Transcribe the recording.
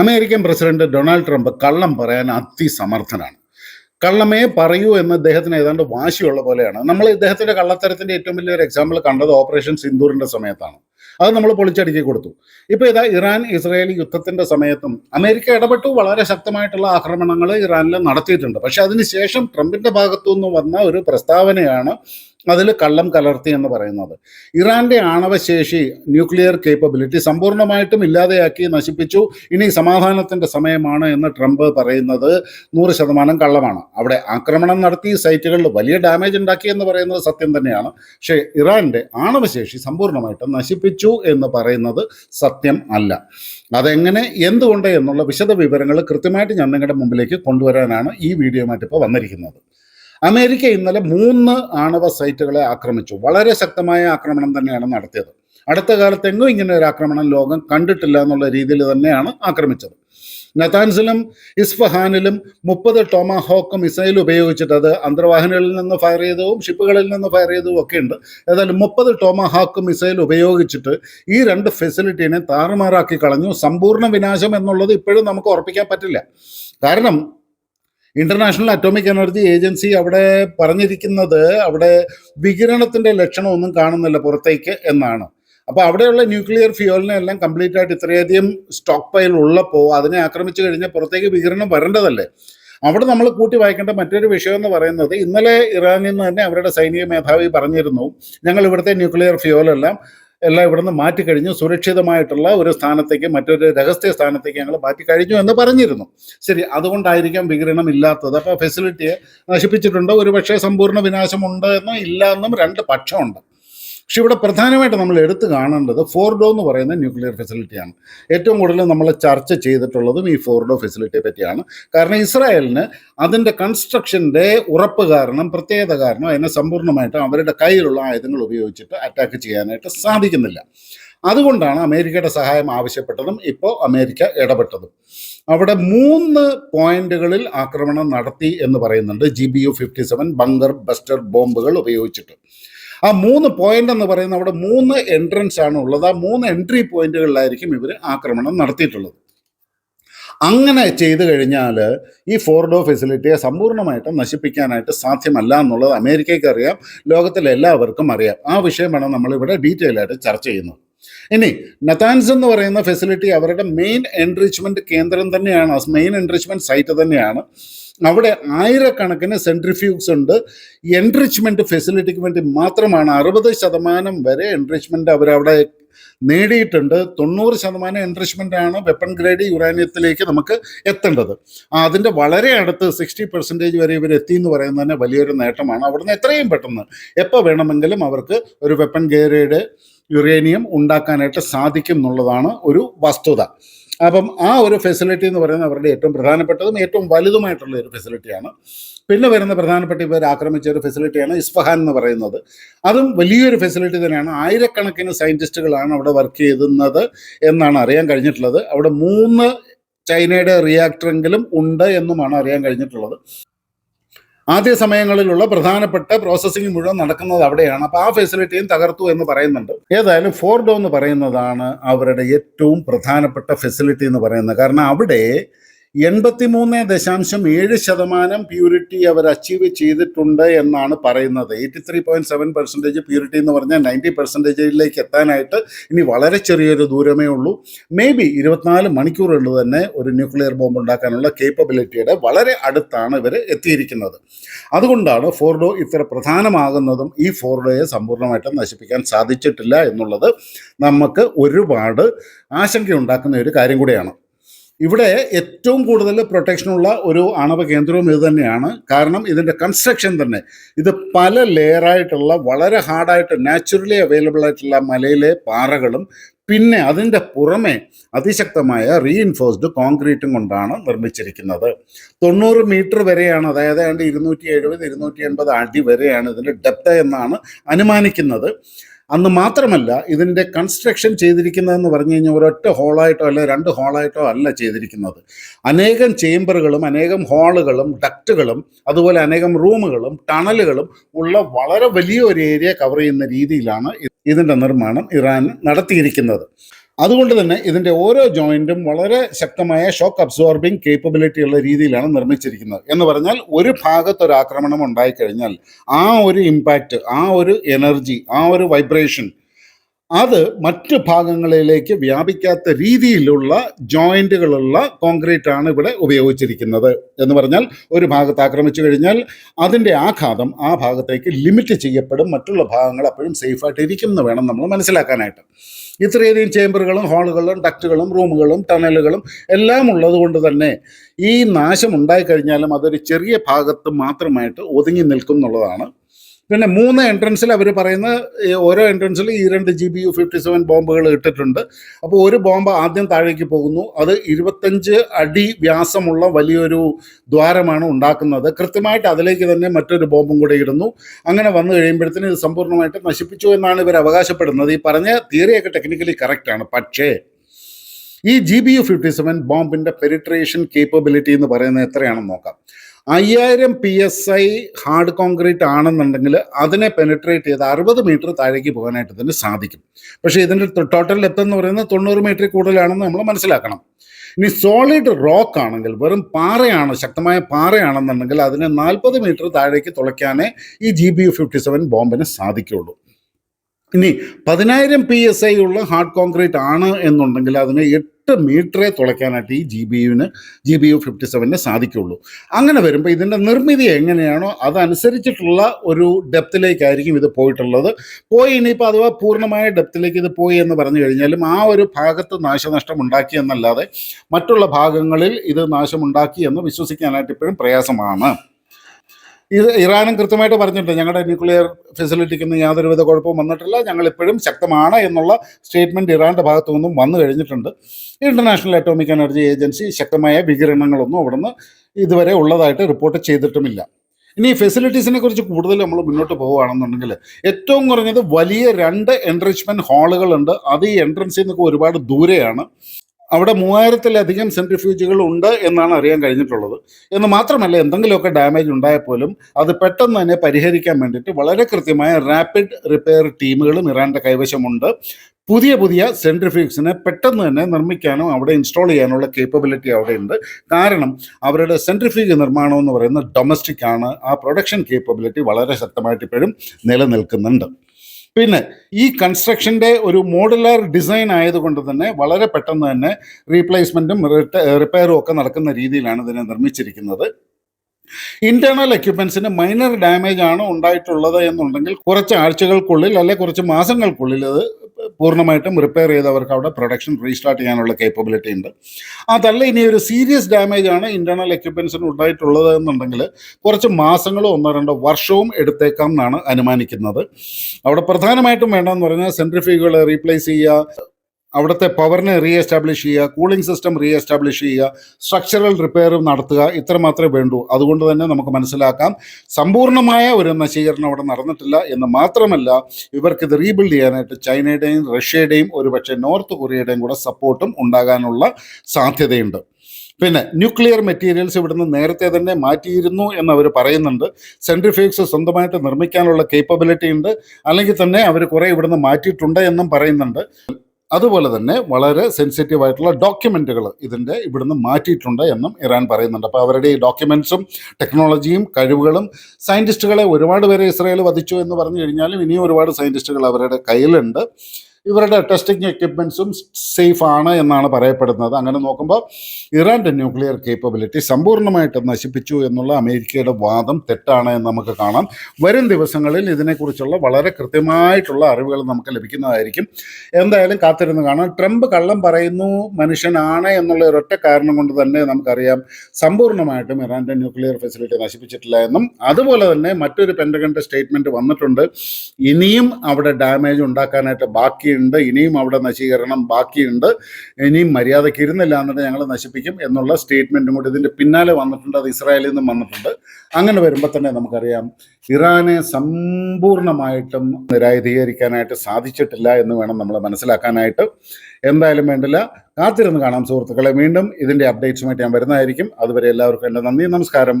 American president Donald Trump കള്ളം പറയാൻ അതിസമർത്ഥനാണ്. കള്ളമേ പറയൂ എന്ന് അദ്ദേഹത്തിന് ഏതാണ്ട് വാശിയുള്ള പോലെയാണ്. നമ്മൾ ഇദ്ദേഹത്തിന്റെ കള്ളത്തരത്തിന്റെ ഏറ്റവും വലിയൊരു എക്സാമ്പിൾ കണ്ടത് ഓപ്പറേഷൻ സിന്ദൂറിന്റെ സമയത്താണ്. അത് നമ്മൾ പൊളിച്ചടുക്കി കൊടുത്തു. ഇപ്പൊ ഇതാ ഇറാൻ ഇസ്രായേൽ യുദ്ധത്തിന്റെ സമയത്തും അമേരിക്ക ഇടപെട്ടു. വളരെ ശക്തമായിട്ടുള്ള ആക്രമണങ്ങൾ ഇറാനിൽ നടത്തിയിട്ടുണ്ട്. പക്ഷെ അതിനുശേഷം ട്രംപിന്റെ ഭാഗത്തു നിന്ന് വന്ന ഒരു പ്രസ്താവനയാണ് അതിൽ കള്ളം കലർത്തി എന്ന് പറയുന്നത്. ഇറാന്റെ ആണവശേഷി ന്യൂക്ലിയർ കേപ്പബിലിറ്റി സമ്പൂർണമായിട്ടും ഇല്ലാതെയാക്കി നശിപ്പിച്ചു. ഇനി സമാധാനത്തിന്റെ സമയമാണ് എന്ന് ട്രംപ് പറയുന്നത്. നൂറ് ശതമാനം കള്ളമാണ്. അവിടെ ആക്രമണം നടത്തി സൈറ്റുകളിൽ വലിയ ഡാമേജ് ഉണ്ടാക്കി എന്ന് പറയുന്നത് സത്യം തന്നെയാണ്. പക്ഷേ ഇറാന്റെ ആണവശേഷി സമ്പൂർണമായിട്ടും നശിപ്പിച്ചു എന്ന് പറയുന്നത് സത്യം അല്ല. അതെങ്ങനെ എന്തുകൊണ്ട് എന്നുള്ള വിശദ വിവരങ്ങൾ കൃത്യമായിട്ട് ഞാൻ നിങ്ങളുടെ മുമ്പിലേക്ക് കൊണ്ടുവരാനാണ് ഈ വീഡിയോയുമായിട്ട് ഇപ്പോൾ വന്നിരിക്കുന്നത്. അമേരിക്ക ഇന്നലെ മൂന്ന് ആണവ സൈറ്റുകളെ ആക്രമിച്ചു. വളരെ ശക്തമായ ആക്രമണം തന്നെയാണ് നടത്തിയത്. അടുത്ത കാലത്ത് എങ്ങും ഇങ്ങനെ ഒരു ആക്രമണം ലോകം കണ്ടിട്ടില്ല എന്നുള്ള രീതിയിൽ തന്നെയാണ് ആക്രമിച്ചത്. നതാൻസിലും ഇസ്ഫഹാനിലും മുപ്പത് ടോമാഹോക്ക് മിസൈൽ ഉപയോഗിച്ചിട്ട് അത് അന്തർവാഹിനികളിൽ നിന്ന് ഫയർ ചെയ്തതും ഷിപ്പുകളിൽ നിന്ന് ഫയർ ചെയ്തതും ഒക്കെ ഉണ്ട്. ഏതായാലും മുപ്പത് ടോമാഹോക്ക് മിസൈൽ ഉപയോഗിച്ചിട്ട് ഈ രണ്ട് ഫെസിലിറ്റീനെ താറുമാറാക്കി കളഞ്ഞു. സമ്പൂർണ വിനാശം എന്നുള്ളത് ഇപ്പോഴും നമുക്ക് ഉറപ്പിക്കാൻ പറ്റില്ല. കാരണം ഇന്റർനാഷണൽ അറ്റോമിക് എനർജി ഏജൻസി അവിടെ പറഞ്ഞിരിക്കുന്നത് അവിടെ വികിരണത്തിന്റെ ലക്ഷണമൊന്നും കാണുന്നില്ല പുറത്തേക്ക് എന്നാണ്. അപ്പോൾ അവിടെയുള്ള ന്യൂക്ലിയർ ഫ്യൂവലിനെ എല്ലാം കംപ്ലീറ്റ് ആയിട്ട് ഇത്രയധികം സ്റ്റോക്ക് പൈൽ ഉള്ളപ്പോൾ അതിനെ ആക്രമിച്ചു കഴിഞ്ഞാൽ പുറത്തേക്ക് വികിരണം വരേണ്ടതല്ലേ? അവിടെ നമ്മൾ കൂട്ടി വായിക്കേണ്ട മറ്റൊരു വിഷയം എന്ന് പറയുന്നത് ഇന്നലെ ഇറാനിൽ നിന്ന് തന്നെ അവരുടെ സൈനിക മേധാവി പറഞ്ഞിരുന്നു ഞങ്ങൾ ഇവിടുത്തെ ന്യൂക്ലിയർ ഫ്യൂവലെല്ലാം എല്ലാം ഇവിടുന്ന് മാറ്റിക്കഴിഞ്ഞു സുരക്ഷിതമായിട്ടുള്ള ഒരു സ്ഥാനത്തേക്ക് മറ്റൊരു രഹസ്യ സ്ഥാനത്തേക്ക് ഞങ്ങൾ മാറ്റി കഴിഞ്ഞു എന്ന് പറഞ്ഞിരുന്നു. ശരി അതുകൊണ്ടായിരിക്കാം വികിരണം ഇല്ലാത്തത്. അപ്പോൾ ഫെസിലിറ്റിയെ നശിപ്പിച്ചിട്ടുണ്ട്. ഒരു പക്ഷേ സമ്പൂർണ വിനാശമുണ്ട് എന്നും ഇല്ല എന്നും രണ്ട് പക്ഷമുണ്ട്. പക്ഷെ ഇവിടെ പ്രധാനമായിട്ട് നമ്മൾ എടുത്തു കാണേണ്ടത് ഫോർഡോ എന്ന് പറയുന്ന ന്യൂക്ലിയർ ഫെസിലിറ്റിയാണ്. ഏറ്റവും കൂടുതൽ നമ്മൾ ചർച്ച ചെയ്തിട്ടുള്ളതും ഈ ഫോർഡോ ഫെസിലിറ്റിയെ പറ്റിയാണ്. കാരണം ഇസ്രായേലിന് അതിന്റെ കൺസ്ട്രക്ഷന്റെ ഉറപ്പ് കാരണം പ്രത്യേകത കാരണം അതിനെ സമ്പൂർണമായിട്ട് അവരുടെ കയ്യിലുള്ള ആയുധങ്ങൾ ഉപയോഗിച്ചിട്ട് അറ്റാക്ക് ചെയ്യാനായിട്ട് സാധിക്കുന്നില്ല. അതുകൊണ്ടാണ് അമേരിക്കയുടെ സഹായം ആവശ്യപ്പെട്ടതും ഇപ്പോൾ അമേരിക്ക ഇടപെട്ടതും. അവിടെ മൂന്ന് പോയിന്റുകളിൽ ആക്രമണം നടത്തി എന്ന് പറയുന്നുണ്ട്. G B U fifty seven bunker buster ബോംബുകൾ ഉപയോഗിച്ചിട്ട്. ആ മൂന്ന് പോയിന്റ് എന്ന് പറയുന്ന അവിടെ മൂന്ന് എൻട്രൻസ് ആണ് ഉള്ളത്. ആ മൂന്ന് എൻട്രി പോയിന്റുകളിലായിരിക്കും ഇവർ ആക്രമണം നടത്തിയിട്ടുള്ളത്. അങ്ങനെ ചെയ്തു കഴിഞ്ഞാൽ ഈ ഫോർഡോ ഫെസിലിറ്റിയെ സമ്പൂർണമായിട്ട് നശിപ്പിക്കാനായിട്ട് സാധ്യമല്ല എന്നുള്ളത് അമേരിക്കയ്ക്ക് അറിയാം. ലോകത്തിലെ എല്ലാവർക്കും അറിയാം. ആ വിഷയമാണ് നമ്മളിവിടെ ഡീറ്റെയിൽ ആയിട്ട് ചർച്ച ചെയ്യുന്നത്. ഇനി നതാൻസ് എന്ന് പറയുന്ന ഫെസിലിറ്റി അവരുടെ മെയിൻ എൻറിച്ച്മെന്റ് കേന്ദ്രം തന്നെയാണ്. മെയിൻ എൻറിച്ച്മെന്റ് സൈറ്റ് തന്നെയാണ്. അവിടെ ആയിരക്കണക്കിന് സെൻട്രിഫ്യൂഗ്സ് ഉണ്ട്. എൻറിച്ച്മെന്റ് ഫെസിലിറ്റിക്ക് വേണ്ടി മാത്രമാണ് അറുപത് ശതമാനം വരെ എൻറിച്ച്മെന്റ് അവരവിടെ നേടിയിട്ടുണ്ട്. തൊണ്ണൂറ് ശതമാനം എൻറിച്ച്മെന്റ് ആണ് വെപ്പൺ ഗ്രേഡ് യുറാനിയത്തിലേക്ക് നമുക്ക് എത്തേണ്ടത്. അതിന്റെ വളരെ അടുത്ത് സിക്സ്റ്റി പെർസെന്റേജ് വരെ ഇവർ എത്തി എന്ന് പറയുന്നത് തന്നെ വലിയൊരു നേട്ടമാണ്. അവിടുന്ന് എത്രയും പെട്ടെന്ന് എപ്പോൾ വേണമെങ്കിലും അവർക്ക് ഒരു വെപ്പൺ ഗ്രേഡ് യുറേനിയം ഉണ്ടാക്കാനായിട്ട് സാധിക്കും എന്നുള്ളതാണ് ഒരു വസ്തുത. അപ്പം ആ ഒരു ഫെസിലിറ്റി എന്ന് പറയുന്നത് അവരുടെ ഏറ്റവും പ്രധാനപ്പെട്ടതും ഏറ്റവും വലുതുമായിട്ടുള്ള ഒരു ഫെസിലിറ്റിയാണ് പിന്നെ വരുന്ന പ്രധാനപ്പെട്ട ഇവർ ആക്രമിച്ച ഒരു ഫെസിലിറ്റിയാണ് ഇസ്ഫഹാൻ എന്ന് പറയുന്നത്. അതും വലിയൊരു ഫെസിലിറ്റി തന്നെയാണ്. ആയിരക്കണക്കിന് സയന്റിസ്റ്റുകളാണ് അവിടെ വർക്ക് ചെയ്യുന്നത് എന്നാണ് അറിയാൻ കഴിഞ്ഞിട്ടുള്ളത്. അവിടെ മൂന്ന് ചൈനയുടെ റിയാക്ടറെങ്കിലും ഉണ്ട് എന്നുമാണ് അറിയാൻ കഴിഞ്ഞിട്ടുള്ളത്. ആദ്യ സമയങ്ങളിലുള്ള പ്രധാനപ്പെട്ട പ്രോസസ്സിംഗ് മുഴുവൻ നടക്കുന്നത് അവിടെയാണ്. അപ്പോൾ ആ ഫെസിലിറ്റിയും തകർത്തു എന്ന് പറയുന്നുണ്ട്. ഏതായാലും ഫോർഡോ എന്ന് പറയുന്നതാണ് അവരുടെ ഏറ്റവും പ്രധാനപ്പെട്ട ഫെസിലിറ്റി എന്ന് പറയുന്നത്. കാരണം അവിടെ എൺപത്തി മൂന്ന് ദശാംശം ഏഴ് ശതമാനം പ്യൂരിറ്റി അവർ അച്ചീവ് ചെയ്തിട്ടുണ്ട് എന്നാണ് പറയുന്നത്. Eighty three point seven percentage purity എന്ന് പറഞ്ഞാൽ നയന്റി പെർസെന്റേജിലേക്ക് എത്താനായിട്ട് ഇനി വളരെ ചെറിയൊരു ദൂരമേ ഉള്ളൂ. മേ ബി ഇരുപത്തിനാല് മണിക്കൂർ തന്നെ ഒരു ന്യൂക്ലിയർ ബോംബ് ഉണ്ടാക്കാനുള്ള കേപ്പബിലിറ്റിയുടെ വളരെ അടുത്താണ് ഇവർ എത്തിയിരിക്കുന്നത്. അതുകൊണ്ടാണ് ഫോർഡോ ഇത്ര പ്രധാനമാകുന്നതും ഈ ഫോർഡോയെ സമ്പൂർണമായിട്ടും നശിപ്പിക്കാൻ സാധിച്ചിട്ടില്ല എന്നുള്ളത് നമുക്ക് ഒരുപാട് ആശങ്കയുണ്ടാക്കുന്ന ഒരു കാര്യം കൂടിയാണ്. ഇവിടെ ഏറ്റവും കൂടുതൽ പ്രൊട്ടക്ഷനുള്ള ഒരു ആണവ കേന്ദ്രവും ഇത് തന്നെയാണ്. കാരണം ഇതിന്റെ കൺസ്ട്രക്ഷൻ തന്നെ. ഇത് പല ലെയറായിട്ടുള്ള വളരെ ഹാർഡായിട്ട് നാച്ചുറലി അവൈലബിൾ ആയിട്ടുള്ള മലയിലെ പാറകളും പിന്നെ അതിന്റെ പുറമെ അതിശക്തമായ റീഇൻഫോഴ്സ്ഡ് കോൺക്രീറ്റും കൊണ്ടാണ് നിർമ്മിച്ചിരിക്കുന്നത്. തൊണ്ണൂറ് മീറ്റർ വരെയാണ് അതായത് ഏതാണ്ട് ഇരുന്നൂറ്റി എഴുപത് ഇരുന്നൂറ്റി എൺപത് അടി വരെയാണ് ഇതിന്റെ ഡെപ്ത് എന്നാണ് അനുമാനിക്കുന്നത്. അന്ന് മാത്രമല്ല ഇതിന്റെ കൺസ്ട്രക്ഷൻ ചെയ്തിരിക്കുന്നതെന്ന് പറഞ്ഞു കഴിഞ്ഞാൽ ഒരൊറ്റ ഹോളായിട്ടോ അല്ല രണ്ട് ഹോളായിട്ടോ അല്ല ചെയ്തിരിക്കുന്നത്. അനേകം ചേംബറുകളും അനേകം ഹാളുകളും ഡക്റ്റുകളും അതുപോലെ അനേകം റൂമുകളും ടണലുകളും ഉള്ള വളരെ വലിയ ഒരു ഏരിയ കവർ ചെയ്യുന്ന രീതിയിലാണ് ഇതിന്റെ നിർമ്മാണം ഇറാൻ നടത്തിയിരിക്കുന്നത്. അതുകൊണ്ട് തന്നെ ഇതിന്റെ ഓരോ ജോയിന്റും വളരെ ശക്തമായ ഷോക്ക് അബ്സോർബിംഗ് കേപ്പബിലിറ്റി ഉള്ള രീതിയിലാണ് നിർമ്മിച്ചിരിക്കുന്നത്. എന്ന് പറഞ്ഞാൽ ഒരു ഭാഗത്ത് ഒരു ആക്രമണം ഉണ്ടായിക്കഴിഞ്ഞാൽ ആ ഒരു ഇമ്പാക്റ്റ് ആ ഒരു എനർജി ആ ഒരു വൈബ്രേഷൻ അത് മറ്റ് ഭാഗങ്ങളിലേക്ക് വ്യാപിക്കാത്ത രീതിയിലുള്ള ജോയിന്റുകളുള്ള കോൺക്രീറ്റ് ആണ് ഇവിടെ ഉപയോഗിച്ചിരിക്കുന്നത് എന്ന് പറഞ്ഞാൽ ഒരു ഭാഗത്ത് ആക്രമിച്ചു കഴിഞ്ഞാൽ അതിന്റെ ആഘാതം ആ ഭാഗത്തേക്ക് ലിമിറ്റ് ചെയ്യപ്പെടും. മറ്റുള്ള ഭാഗങ്ങൾ അപ്പോഴും സേഫായിട്ട് ഇരിക്കും എന്ന് വേണം നമ്മൾ മനസ്സിലാക്കാനായിട്ട്. ഇത്രയധികം ചേമ്പറുകളും ഹാളുകളും ഡക്റ്റുകളും റൂമുകളും ടണലുകളും എല്ലാം ഉള്ളതുകൊണ്ട് തന്നെ ഈ നാശം ഉണ്ടായിക്കഴിഞ്ഞാലും അതൊരു ചെറിയ ഭാഗത്ത് മാത്രമായിട്ട് ഒതുങ്ങി നിൽക്കും എന്നുള്ളതാണ് പിന്നെ മൂന്ന് എൻട്രൻസിൽ അവർ പറയുന്ന ഓരോ എൻട്രൻസിൽ ഈ രണ്ട് G B U fifty seven ബോംബുകൾ ഇട്ടിട്ടുണ്ട്. അപ്പോൾ ഒരു ബോംബ് ആദ്യം താഴേക്ക് പോകുന്നു. അത് ഇരുപത്തഞ്ച് അടി വ്യാസമുള്ള വലിയൊരു ദ്വാരമാണ് ഉണ്ടാക്കുന്നത്. കൃത്യമായിട്ട് അതിലേക്ക് തന്നെ മറ്റൊരു ബോംബും കൂടെ ഇടുന്നു. അങ്ങനെ വന്നു കഴിയുമ്പോഴത്തേന് ഇത് സമ്പൂർണമായിട്ട് നശിപ്പിച്ചു എന്നാണ് ഇവർ അവകാശപ്പെടുന്നത്. ഈ പറഞ്ഞ തിയറിയൊക്കെ ടെക്നിക്കലി കറക്റ്റാണ് പക്ഷേ ഈ G B U fifty seven ബോംബിന്റെ penetration capability എന്ന് പറയുന്നത് എത്രയാണെന്ന് നോക്കാം. അയ്യായിരം P S I hard concrete ആണെന്നുണ്ടെങ്കിൽ അതിനെ പെനിട്രേറ്റ് ചെയ്ത് അറുപത് മീറ്റർ താഴേക്ക് പോകാനായിട്ട് തന്നെ സാധിക്കും. പക്ഷേ ഇതിന്റെ ടോട്ടൽ ഡെപ്ത് എന്ന് പറയുന്നത് തൊണ്ണൂറ് മീറ്റർ കൂടുതലാണെന്ന് നമ്മൾ മനസ്സിലാക്കണം. ഇനി സോളിഡ് റോക്ക് ആണെങ്കിൽ വെറും പാറയാണ് ശക്തമായ പാറയാണെന്നുണ്ടെങ്കിൽ അതിനെ നാൽപ്പത് മീറ്റർ താഴേക്ക് തുളയ്ക്കാനേ ഈ G B U fifty seven ബോംബിന് സാധിക്കുള്ളൂ ഇനി പതിനായിരം പി എസ് ഐ ഉള്ള ഹാർഡ് കോൺക്രീറ്റ് ആണ് എന്നുണ്ടെങ്കിൽ അതിന് എട്ട് മീറ്ററെ തുളയ്ക്കാനായിട്ട് ഈ ജി ബി യുവിന് ജി ബി യു ഫിഫ്റ്റി സെവനിന് സാധിക്കുള്ളൂ. അങ്ങനെ വരുമ്പോൾ ഇതിന്റെ നിർമ്മിതി എങ്ങനെയാണോ അതനുസരിച്ചിട്ടുള്ള ഒരു ഡെപ്തിലേക്കായിരിക്കും ഇത് പോയിട്ടുള്ളത്. പോയി ഇനിയിപ്പോൾ അഥവാ പൂർണമായ ഡെപ്തിലേക്ക് ഇത് പോയി എന്ന് പറഞ്ഞു കഴിഞ്ഞാലും ആ ഒരു ഭാഗത്ത് നാശനഷ്ടം ഉണ്ടാക്കി എന്നല്ലാതെ മറ്റുള്ള ഭാഗങ്ങളിൽ ഇത് നാശമുണ്ടാക്കി എന്ന് വിശ്വസിക്കാനായിട്ട് ഇപ്പോഴും പ്രയാസമാണ്. ഇറാനും കൃത്യമായിട്ട് പറഞ്ഞിട്ടുണ്ട്. ഞങ്ങളുടെ ന്യൂക്ലിയർ ഫെസിലിറ്റിക്കൊന്നും യാതൊരുവിധ കുഴപ്പവും വന്നിട്ടില്ല. ഞങ്ങൾ ഇപ്പോഴും ശക്തമാണ് എന്നുള്ള സ്റ്റേറ്റ്മെന്റ് ഇറാന്റെ ഭാഗത്തു നിന്നും വന്നു കഴിഞ്ഞിട്ടുണ്ട്. ഇന്റർനാഷണൽ അറ്റോമിക് എനർജി ഏജൻസി ശക്തമായ വികിരണങ്ങളൊന്നും അവിടുന്ന് ഇതുവരെ ഉള്ളതായിട്ട് റിപ്പോർട്ട് ചെയ്തിട്ടുമില്ല. ഇനി ഫെസിലിറ്റീസിനെ കുറിച്ച് കൂടുതൽ നമ്മൾ മുന്നോട്ട് പോവുകയാണെന്നുണ്ടെങ്കിൽ ഏറ്റവും കുറഞ്ഞത് വലിയ രണ്ട് എൻറിച്ച്മെന്റ് ഹാളുകളുണ്ട് അത് ഈ എൻട്രൻസിൽ നിന്നൊക്കെ ഒരുപാട് ദൂരെയാണ്. അവിടെ മൂവായിരത്തിലധികം സെൻട്രിഫ്യൂജുകൾ ഉണ്ട് എന്നാണ് അറിയാൻ കഴിഞ്ഞിട്ടുള്ളത്. എന്ന് മാത്രമല്ല എന്തെങ്കിലുമൊക്കെ ഡാമേജ് ഉണ്ടായാൽ പോലും അത് പെട്ടെന്ന് തന്നെ പരിഹരിക്കാൻ വേണ്ടിയിട്ട് വളരെ കൃത്യമായ റാപ്പിഡ് റിപ്പയർ ടീമുകളും ഇറാന്റെ കൈവശമുണ്ട്. പുതിയ പുതിയ സെൻട്രിഫ്യൂഗ്സിനെ പെട്ടെന്ന് തന്നെ നിർമ്മിക്കാനോ അവിടെ ഇൻസ്റ്റാൾ ചെയ്യാനുള്ള കേപ്പബിലിറ്റി അവിടെ ഉണ്ട്. കാരണം അവരുടെ സെൻട്രിഫ്യൂഗ് നിർമ്മാണം എന്ന് പറയുന്നത് ഡൊമസ്റ്റിക് ആണ്. ആ പ്രൊഡക്ഷൻ കേപ്പബിലിറ്റി വളരെ ശക്തമായിട്ട് ഇപ്പോഴും നിലനിൽക്കുന്നുണ്ട്. പിന്നെ ഈ കൺസ്ട്രക്ഷന്റെ ഒരു മോഡുലാർ ഡിസൈൻ ആയതുകൊണ്ട് തന്നെ വളരെ പെട്ടെന്ന് തന്നെ റീപ്ലേസ്മെന്റും റിപ്പയറും ഒക്കെ നടക്കുന്ന രീതിയിലാണ് ഇതിനെ നിർമ്മിച്ചിരിക്കുന്നത്. ഇന്റേണൽ എക്യുപ്മെന്റ്സിന് മൈനർ ഡാമേജ് ആണ് ഉണ്ടായിട്ടുള്ളത് എന്നുണ്ടെങ്കിൽ കുറച്ച് ആഴ്ചകൾക്കുള്ളിൽ അല്ലെ കുറച്ച് മാസങ്ങൾക്കുള്ളിൽ അത് പൂർണമായിട്ടും റിപ്പയർ ചെയ്ത് അവർക്ക് അവിടെ പ്രൊഡക്ഷൻ റീസ്റ്റാർട്ട് ചെയ്യാനുള്ള കേപ്പബിലിറ്റി ഉണ്ട്. അതല്ല ഇനി ഒരു സീരിയസ് ഡാമേജ് ആണ് ഇന്റേണൽ എക്യുപ്മെന്റ്സിന് ഉണ്ടായിട്ടുള്ളത് എന്നുണ്ടെങ്കിൽ കുറച്ച് മാസങ്ങളോ ഒന്നോ രണ്ടോ വർഷവും എടുത്തേക്കാം എന്നാണ് അനുമാനിക്കുന്നത്. അവിടെ പ്രധാനമായിട്ടും വേണ്ടതെന്ന് പറഞ്ഞാൽ സെൻട്രിഫ്യൂഗുകൾ റീപ്ലേസ് ചെയ്യുക അവിടുത്തെ പവറിനെ റീ എസ്റ്റാബ്ലിഷ് ചെയ്യുക കൂളിംഗ് സിസ്റ്റം റീ എസ്റ്റാബ്ലിഷ് ചെയ്യുക സ്ട്രക്ചറൽ റിപ്പയറും നടത്തുക ഇത്ര മാത്രമേ വേണ്ടൂ. അതുകൊണ്ട് തന്നെ നമുക്ക് മനസ്സിലാക്കാം സമ്പൂർണമായ ഒരു നശീകരണം അവിടെ നടന്നിട്ടില്ല എന്ന് മാത്രമല്ല ഇവർക്ക് ഇത് റീബിൽഡ് ചെയ്യാനായിട്ട് ചൈനയുടെയും റഷ്യയുടെയും ഒരുപക്ഷെ നോർത്ത് കൊറിയയുടെയും കൂടെ സപ്പോർട്ടും ഉണ്ടാകാനുള്ള സാധ്യതയുണ്ട്. പിന്നെ ന്യൂക്ലിയർ മെറ്റീരിയൽസ് ഇവിടുന്ന് നേരത്തെ തന്നെ മാറ്റിയിരുന്നു എന്ന് അവർ പറയുന്നുണ്ട്. സെൻട്രിഫ്യൂക്സ് സ്വന്തമായിട്ട് നിർമ്മിക്കാനുള്ള കേപ്പബിലിറ്റി ഉണ്ട്. അല്ലെങ്കിൽ തന്നെ അവർ കുറേ ഇവിടുന്ന് മാറ്റിയിട്ടുണ്ട് എന്നും പറയുന്നുണ്ട്. അതുപോലെ തന്നെ വളരെ സെൻസിറ്റീവ് ആയിട്ടുള്ള ഡോക്യുമെന്റുകൾ ഇതിന്റെ ഇവിടുന്ന് മാറ്റിയിട്ടുണ്ട് എന്നും ഇറാൻ പറയുന്നുണ്ട്. അപ്പോൾ അവരുടെ ഈ ഡോക്യുമെൻസും ടെക്നോളജിയും കഴിവുകളും സയന്റിസ്റ്റുകളെ ഒരുപാട് പേരെ ഇസ്രായേൽ വധിച്ചു എന്ന് പറഞ്ഞു കഴിഞ്ഞാലും ഇനിയും ഒരുപാട് സയന്റിസ്റ്റുകൾ അവരുടെ കയ്യിലുണ്ട്. ഇവരുടെ ടെസ്റ്റിംഗ് എക്യുപ്മെന്റ്സും സേഫ് ആണ് എന്നാണ് പറയപ്പെടുന്നത്. അങ്ങനെ നോക്കുമ്പോൾ ഇറാന്റെ ന്യൂക്ലിയർ കേപ്പബിലിറ്റി സമ്പൂർണമായിട്ട് നശിപ്പിച്ചു എന്നുള്ള അമേരിക്കയുടെ വാദം തെറ്റാണ് എന്ന് നമുക്ക് കാണാം. വരും ദിവസങ്ങളിൽ ഇതിനെക്കുറിച്ചുള്ള വളരെ കൃത്യമായിട്ടുള്ള അറിവുകൾ നമുക്ക് ലഭിക്കുന്നതായിരിക്കും. എന്തായാലും കാത്തിരുന്ന് കാണാം. ട്രംപ് കള്ളം പറയുന്നു മനുഷ്യനാണ് എന്നുള്ള ഒരൊറ്റ കാരണം കൊണ്ട് തന്നെ നമുക്കറിയാം സമ്പൂർണമായിട്ടും ഇറാന്റെ ന്യൂക്ലിയർ ഫെസിലിറ്റി നശിപ്പിച്ചിട്ടില്ല എന്നും. അതുപോലെ തന്നെ മറ്റൊരു പെൻഡഗന്റെ സ്റ്റേറ്റ്മെന്റ് വന്നിട്ടുണ്ട്. ഇനിയും അവിടെ ഡാമേജ് ഉണ്ടാക്കാനായിട്ട് ബാക്കിയുണ്ട് ഇനിയും അവിടെ നശീകരണം ബാക്കിയുണ്ട്. ഇനിയും മര്യാദയ്ക്ക് ഇരുന്നില്ല എന്നിട്ട് ഞങ്ങൾ നശിപ്പിക്കും എന്നുള്ള സ്റ്റേറ്റ്മെന്റും കൂടി ഇതിന്റെ പിന്നാലെ വന്നിട്ടുണ്ട്. അത് ഇസ്രായേലിൽ നിന്നും വന്നിട്ടുണ്ട്. അങ്ങനെ വരുമ്പോൾ തന്നെ നമുക്കറിയാം ഇറാനെ സമ്പൂർണമായിട്ടും നിരായുധീകരിക്കാനായിട്ട് സാധിച്ചിട്ടില്ല എന്ന് വേണം നമ്മൾ മനസ്സിലാക്കാനായിട്ട്. എന്തായാലും വേണ്ടില്ല. കാത്തിരുന്ന് കാണാം സുഹൃത്തുക്കളെ. വീണ്ടും ഇതിന്റെ അപ്ഡേറ്റ്സുമായിട്ട് ഞാൻ വരുന്നതായിരിക്കും. അതുവരെ എല്ലാവർക്കും എന്റെ നന്ദി നമസ്കാരം.